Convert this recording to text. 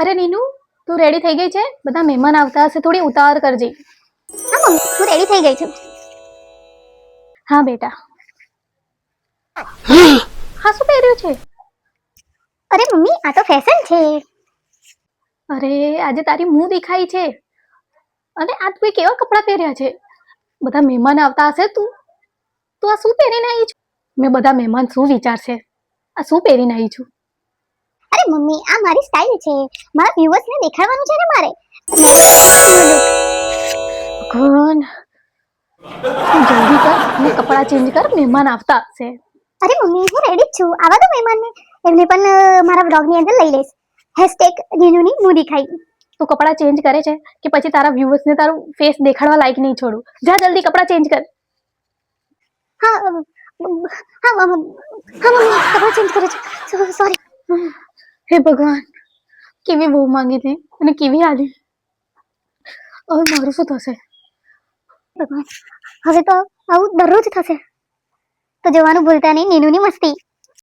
અરે નીનુ તું રેડી થઈ ગઈ છે? બધા મહેમાન આવતા હશે થોડી ઉતાવળ કરજે. હા મમ્મી હું રેડી થઈ ગઈ છું. હા બેટા. હા શું પહેર્યું છે? અરે મમ્મી આ તો ફેશન છે. અરે આજે તારી મું દેખાય છે. અને આ તું કેવા કપડાં પહેર્યા છે? બધા મહેમાન આવતા હશે તું? તું આ શું પહેરીને આવી છું? મેં બધા મહેમાન શું વિચારશે? આ શું પહેરીને આવી છું? મમ્મી આ મારી સ્ટાઇલ છે. મારા વ્યુઅર્સ ને દેખાડવાનું છે ને મારે? ગુણ જલ્દી કર અને કપડાં ચેન્જ કર મહેમાન આવતા હશે. અરે મમ્મી હું રેડી જ છું. આવા દો મહેમાનને. એમને પણ મારા બ્લોગની અંદર લઈ લઈશ. હેશટેગ નીનુની હું દેખાઈ તું કપડાં ચેન્જ કરે છે કે પછી તારા વ્યુઅર્સને તારું ફેસ દેખાડવા લાયક નહીં છોડું? જા જલ્દી કપડાં ચેન્જ કર. હા હા હા મમ્મી. કપડાં ચેન્જ કરે છે. સોરી હે ભગવાન, કેવી બહુ માંગી હતી અને કેવી આલી? હવે મારું શું થશે? ભગવાન, હવે તો આવું દરરોજ થશે. તો જવાનું ભૂલતા નહીં, નીનુની મસ્તી.